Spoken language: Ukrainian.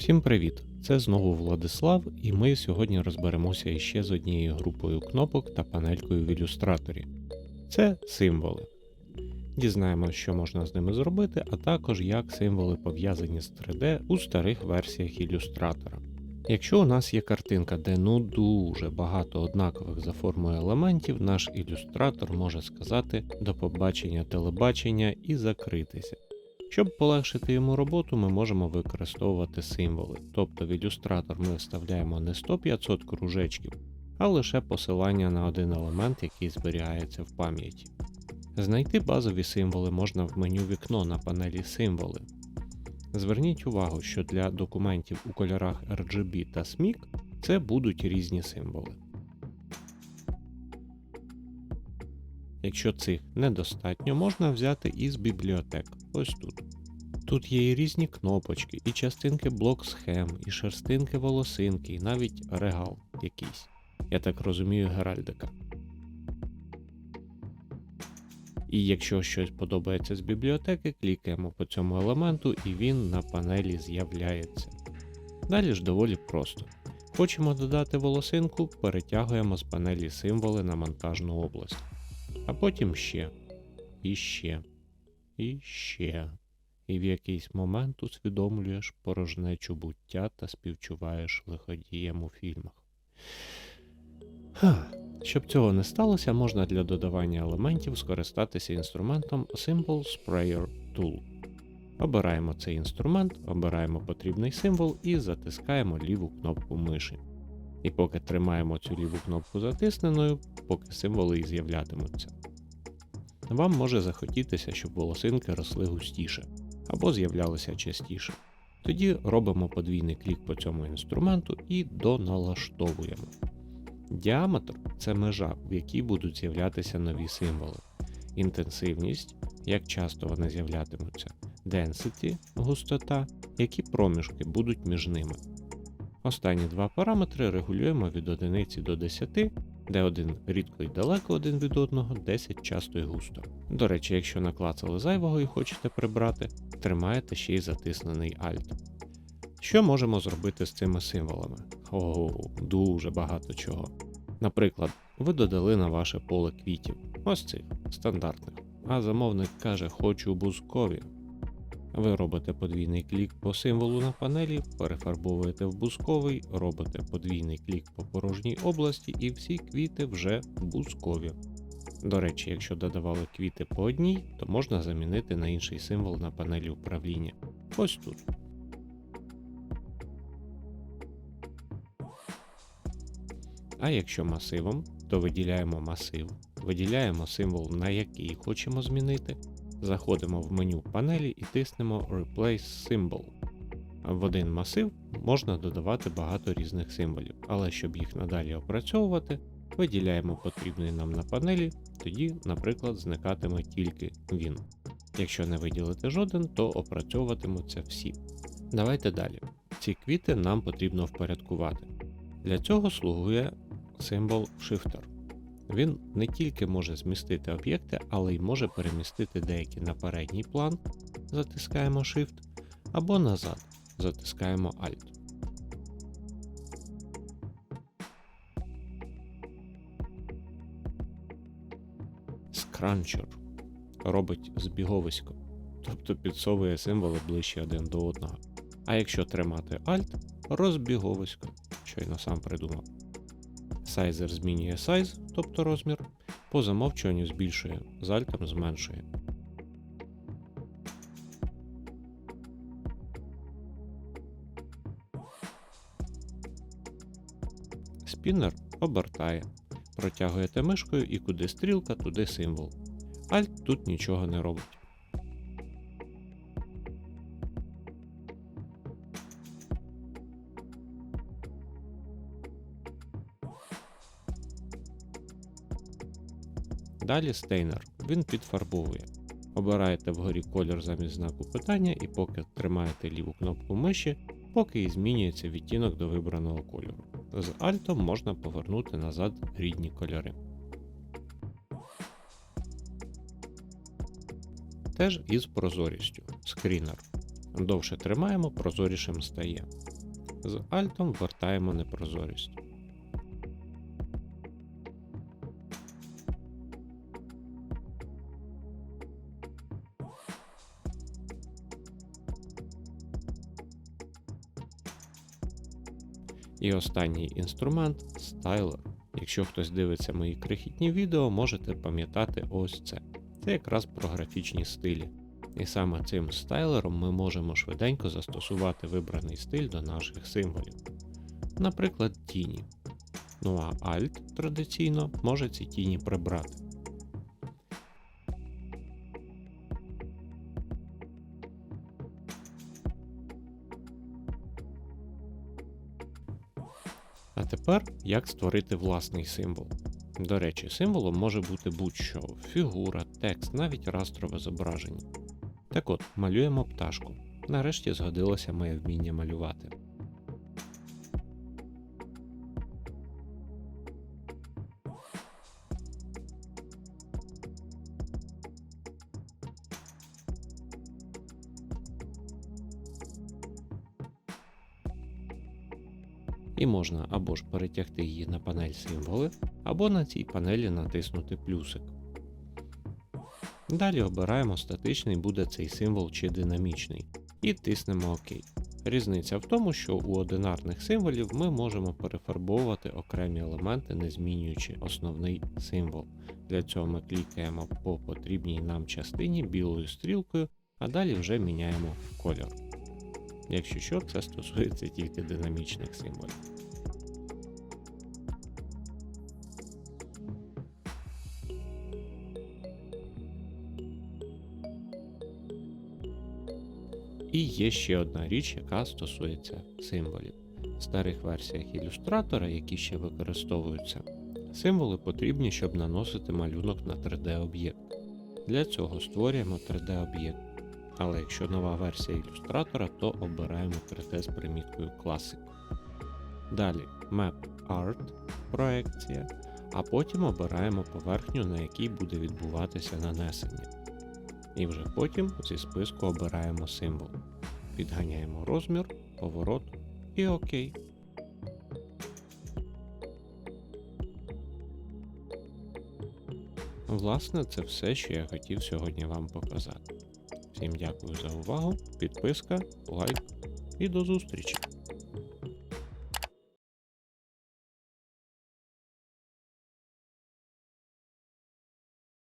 Всім привіт! Це знову Владислав, і ми сьогодні розберемося іще з однією групою кнопок та панелькою в ілюстраторі. Це символи. Дізнаємося, що можна з ними зробити, а також як символи пов'язані з 3D у старих версіях ілюстратора. Якщо у нас є картинка, де ну дуже багато однакових за формою елементів, наш ілюстратор може сказати до побачення телебачення і закритися. Щоб полегшити йому роботу, ми можемо використовувати символи. Тобто в ілюстратор ми вставляємо не 100-500 кружечків, а лише посилання на один елемент, який зберігається в пам'яті. Знайти базові символи можна в меню вікно на панелі Символи. Зверніть увагу, що для документів у кольорах RGB та SMIC це будуть різні символи. Якщо цих недостатньо, можна взяти із бібліотек. Ось тут. Тут є і різні кнопочки, і частинки блок схем, і шерстинки волосинки, і навіть регал якийсь. Я так розумію, геральдика. І якщо щось подобається з бібліотеки, клікаємо по цьому елементу і він на панелі з'являється. Далі ж доволі просто. Хочемо додати волосинку, перетягуємо з панелі символи на монтажну область. А потім ще, і ще, і ще. І в якийсь момент усвідомлюєш порожнечу буття та співчуваєш лиходіям у фільмах. Ха. Щоб цього не сталося, можна для додавання елементів скористатися інструментом Symbol Sprayer Tool. Обираємо цей інструмент, обираємо потрібний символ і затискаємо ліву кнопку миші. І поки тримаємо цю ліву кнопку затисненою, поки символи і з'являтимуться. Вам може захотітися, щоб волосинки росли густіше або з'являлися частіше. Тоді робимо подвійний клік по цьому інструменту і доналаштовуємо. Діаметр це межа, в якій будуть з'являтися нові символи. Інтенсивність, як часто вони з'являтимуться, density густота, які проміжки будуть між ними. Останні два параметри регулюємо від 1 до 10, де один рідко і далеко один від одного, 10 часто і густо. До речі, якщо наклацали зайвого і хочете прибрати, тримаєте ще й затиснений Alt. Що можемо зробити з цими символами? О, дуже багато чого. Наприклад, ви додали на ваше поле квітів, ось цих стандартних, а замовник каже хочу бузкові. Ви робите подвійний клік по символу на панелі, перефарбовуєте в бузковий, робите подвійний клік по порожній області і всі квіти вже бузкові. До речі, якщо додавали квіти по одній, то можна замінити на інший символ на панелі управління. Ось тут. А якщо масивом, то виділяємо масив, виділяємо символ, на який хочемо змінити, заходимо в меню панелі і тиснемо Replace Symbol. В один масив можна додавати багато різних символів, але щоб їх надалі опрацьовувати, виділяємо потрібний нам на панелі, тоді, наприклад, зникатиме тільки він. Якщо не виділити жоден, то опрацьовуватимуться всі. Давайте далі. Ці квіти нам потрібно впорядкувати. Для цього слугує символ Shifter. Він не тільки може змістити об'єкти, але й може перемістити деякі на передній план, затискаємо Shift, або назад, затискаємо Alt. Scruncher робить збіговисько, тобто підсовує символи ближче один до одного. А якщо тримати Alt, розбіговисько, щойно сам придумав. Сайзер змінює size, тобто розмір, по замовчуванню збільшує, з альтом зменшує. Спіннер обертає. Протягуєте мишкою і куди стрілка, туди символ. Alt тут нічого не робить. Далі стейнер. Він підфарбовує. Обираєте вгорі колір замість знаку питання і поки тримаєте ліву кнопку миші, поки і змінюється відтінок до вибраного кольору. З альтом можна повернути назад рідні кольори. Теж із прозорістю. Скрінер. Довше тримаємо, прозорішим стає. З Alt вертаємо непрозорість. І останній інструмент стайлер. Якщо хтось дивиться мої крихітні відео, можете пам'ятати ось це. Це якраз про графічні стилі. І саме цим стайлером ми можемо швиденько застосувати вибраний стиль до наших символів. Наприклад, тіні. Ну а Alt традиційно може ці тіні прибрати. А тепер як створити власний символ. До речі, символом може бути будь-що фігура, текст, навіть растрове зображення. Так от, малюємо пташку. Нарешті згодилося моє вміння малювати. І можна або ж перетягти її на панель символи, або на цій панелі натиснути плюсик. Далі обираємо статичний буде цей символ чи динамічний, і тиснемо ОК. Різниця в тому, що у одинарних символів ми можемо перефарбовувати окремі елементи, не змінюючи основний символ. Для цього ми клікаємо по потрібній нам частині білою стрілкою, а далі вже міняємо кольор. Якщо що, це стосується тільки динамічних символів. І є ще одна річ, яка стосується символів. В старих версіях ілюстратора, які ще використовуються, символи потрібні, щоб наносити малюнок на 3D-об'єкт. Для цього створюємо 3D-об'єкт. Але якщо нова версія ілюстратора, то обираємо 3D з приміткою Classic. Далі Map Art проекція, а потім обираємо поверхню, на якій буде відбуватися нанесення. І вже потім зі списку обираємо символ. Підганяємо розмір, поворот і ОК. Власне, це все, що я хотів сьогодні вам показати. Всім дякую за увагу, підписка, лайк і до зустрічі!